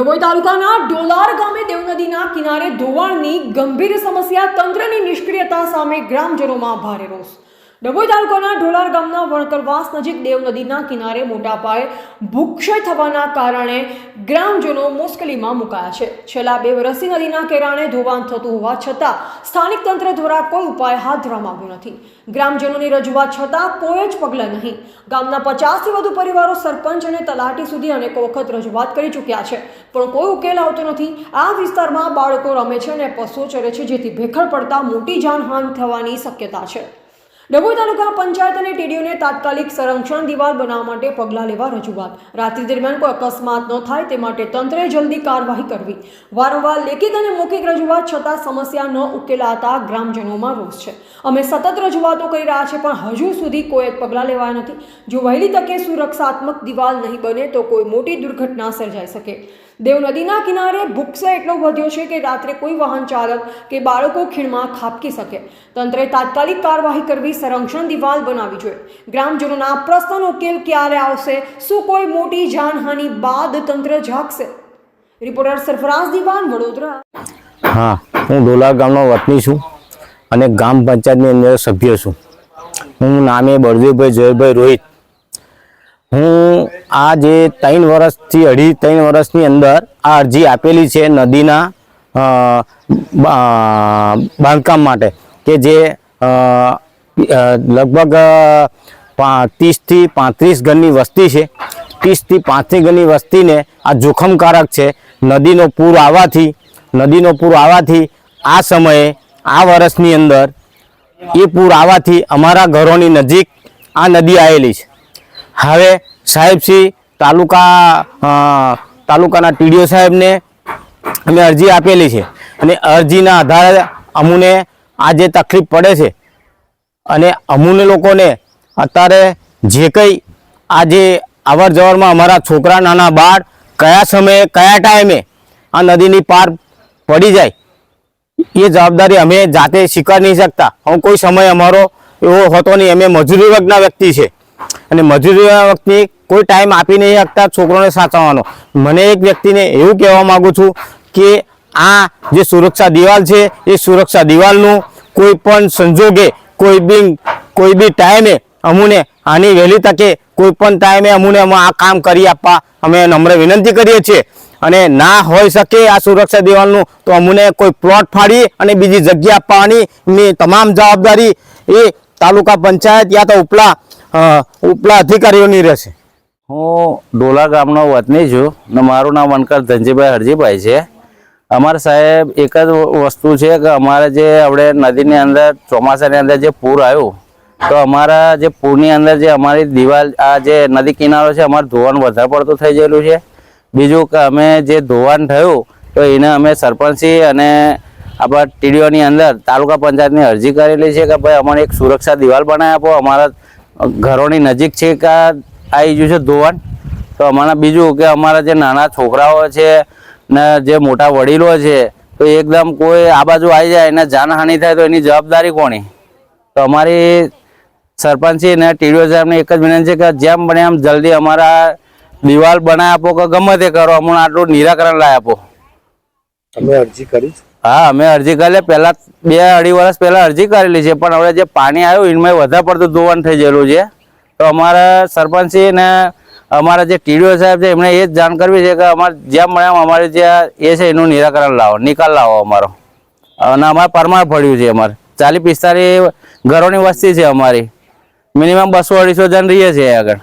ડભોઈ તાલુકાના ડોલાર ગામે દેવ નદીના કિનારે ધોવાણની ગંભીર સમસ્યા તંત્રની નિષ્ક્રિયતા સામે ગ્રામજનોમાં ભારે રોષ. ડભોઈ તાલુકાના ઢોલાર ગામના વણકરવાસ નજીક દેવ નદીના કિનારે મોટા પાયે ભૂક્ષય થવાના કારણે ગ્રામજનો મુશ્કેલીમાં મુકાયા છે. છેલ્લા બે વર્ષથી નદીના કેરાણે ધોવાણ થતું હોવા છતાં સ્થાનિક તંત્ર દ્વારા કોઈ ઉપાય હાથ ધરવામાં આવ્યો નથી. ગ્રામજનોની રજૂઆત છતાં કોઈ જ પગલાં નહીં. ગામના પચાસથી વધુ પરિવારો સરપંચ અને તલાટી સુધી અનેકો વખત રજૂઆત કરી ચૂક્યા છે. પણ કોઈ ઉકેલ આવતો નથી. આ વિસ્તારમાં બાળકો રમે છે અને પશુઓ ચરે છે, જેથી ભેખડ પડતા મોટી જાનહાન થવાની શક્યતા છે. ડભોઈ તાલુકા પંચાયત અને ટીડીઓને તાત્કાલિક સંરક્ષણ દિવાલ બનાવવા માટે પગલાં લેવા રજૂઆત. રાત્રિ દરમિયાન કોઈ અકસ્માત ન થાય તે માટે તંત્રે જલ્દી કાર્યવાહી કરવી. વારંવાર લેખિત અને મૌખિક રજૂઆત છતાં સમસ્યા ન ઉકેલાતા ગ્રામજનોમાં રોષ છે. અમે સતત રજૂઆતો કરી રહ્યા છે પણ હજુ સુધી કોઈ પગલાં લેવાયા નથી. જો વહેલી તકે સુરક્ષાત્મક દિવાલ નહીં બને તો કોઈ મોટી દુર્ઘટના સર્જાઈ શકે. દેવ નદીના કિનારે ભૂકસો એટલો વધ્યો છે કે રાત્રે કોઈ વાહન ચાલક કે બાળકો ખીણમાં ખાબકી શકે. તંત્રે તાત્કાલિક કાર્યવાહી કરવી સંરક્ષણ દિવાલ બનાવી જોઈએ ગ્રામજનોના પ્રશ્નનો ઉકેલ ક્યારે આવશે? શું કોઈ મોટી જાનહાનિ બાદ તંત્ર જાગશે? રિપોર્ટર સરફરાઝ દિવાન, વડોદરા. હા, હું ડોલા ગામનો વતની છું અને ગ્રામ પંચાયતની અંદર સભ્ય છું. હું નામે બળદેવભાઈ જયભાઈ રોહિત. હું આ જે ત્રણ વર્ષથી, અઢી ત્રણ વર્ષની અંદર આ અરજી આપેલી છે નદીના બાંધકામ માટે કે જે લગભગ ત્રીસથી પાંત્રીસ ઘરની વસ્તી છે. ત્રીસથી પાંત્રીસ ઘરની વસ્તીને આ જોખમકારક છે. નદીનો પૂર આવવાથી, નદીનો પૂર આવવાથી આ સમયે, આ વર્ષની અંદર એ પૂર આવવાથી અમારા ઘરોની નજીક આ નદી આવેલી છે. હવે સાહેબશ્રી તાલુકા તાલુકાના ટીડીઓ સાહેબને અમે અરજી આપેલી છે. અને અરજીના આધારે અમને આ જે તકલીફ પડે છે. અને અમુને લોકોને અત્યારે જે કંઈ આ જે અવર જવરમાં અમારા છોકરા, નાના, બાળ કયા સમયે, કયા ટાઈમે આ નદીની પાર પડી જાય, એ જવાબદારી અમે જાતે સ્વીકાર નહીં શકતા. હું કોઈ સમય અમારો એવો હોતો નહીં. અમે મજૂરી વર્ગના વ્યક્તિ છે. અને મજૂરી વખતની કોઈ ટાઈમ આપી નહીં શકતા છોકરોને સાચવવાનો. મને એક વ્યક્તિને એવું કહેવા માગું છું કે આ જે સુરક્ષા દિવાલ છે, એ સુરક્ષા દિવાલનું કોઈ પણ સંજોગે કોઈ બી કોઈ બી ટાઈમે અમુને આની વહેલી તકે કોઈ પણ ટાઈમે અમુને અમે આ કામ કરી આપવા અમે નમ્ર વિનંતી કરીએ છીએ. અને ના હોઈ શકે આ સુરક્ષા દિવાલનું તો અમને કોઈ પ્લોટ ફાડી અને બીજી જગ્યા આપવાની તમામ જવાબદારી એ તાલુકા પંચાયત યા તો ઉપલા ઉપલા અધિકારીઓની રહેશે. હું ડોલા ગામનો વતની છું ને મારું નામ વનકર ધનજીભાઈ હરજીભાઈ છે. અમારા સાહેબ એક જ વસ્તુ છે કે અમારે જે આપણે નદીની અંદર ચોમાસાની અંદર જે પૂર આવ્યું, તો અમારા જે પૂરની અંદર જે અમારી દિવાલ, આ જે નદી કિનારો છે, અમારે ધોવાનું વધારે પડતું થઈ ગયેલું છે. બીજું કે અમે જે ધોવાણ થયું, તો એને અમે સરપંચી અને આપણા ટીડીઓની અંદર તાલુકા પંચાયતની અરજી કરેલી છે કે ભાઈ અમને એક સુરક્ષા દિવાલ બનાવી આપો, અમારા ઘરોની નજીક છે કે આવી ગયું છે ધોવાણ. તો અમારા બીજું કે અમારા જે નાના છોકરાઓ છે ને જે મોટા વડીલો છે તો એકદમ કોઈ આ બાજુ આવી જાય એને જાનહાનિ થાય તો એની જવાબદારી કોની? તો અમારી સરપંચી ને ટીડીઓ સાહેબને એક જ વિનંતી છે કે જેમ બને એમ જલ્દી અમારા દિવાલ બનાવી આપો કે ગમે તે કરો અમને આટલું નિરાકરણ લાવી આપો. અમે અરજી કરી હા અમે અરજી કરેલી પહેલા બે અઢી વર્ષ પહેલા અરજી કરેલી છે પણ હવે જે પાણી આવ્યું એમાં વધારે પડતું ધોવાણ થઈ ગયેલું છે. તો અમારા સરપંચી ને અમારા જે ટીડીઓ સાહેબ છે, એમણે એ જ જાણ કરવી છે કે અમારે જેમ મળે અમારે જે એ છે, એનું નિરાકરણ લાવો, નિકાલ લાવો અમારો. અને અમારે પરમાર પડ્યું છે અમારે. ચાલીસ પિસ્તાલીસ ઘરોની વસ્તી છે અમારી. મિનિમમ બસો અઢીસો જણ રહીએ છીએ આગળ.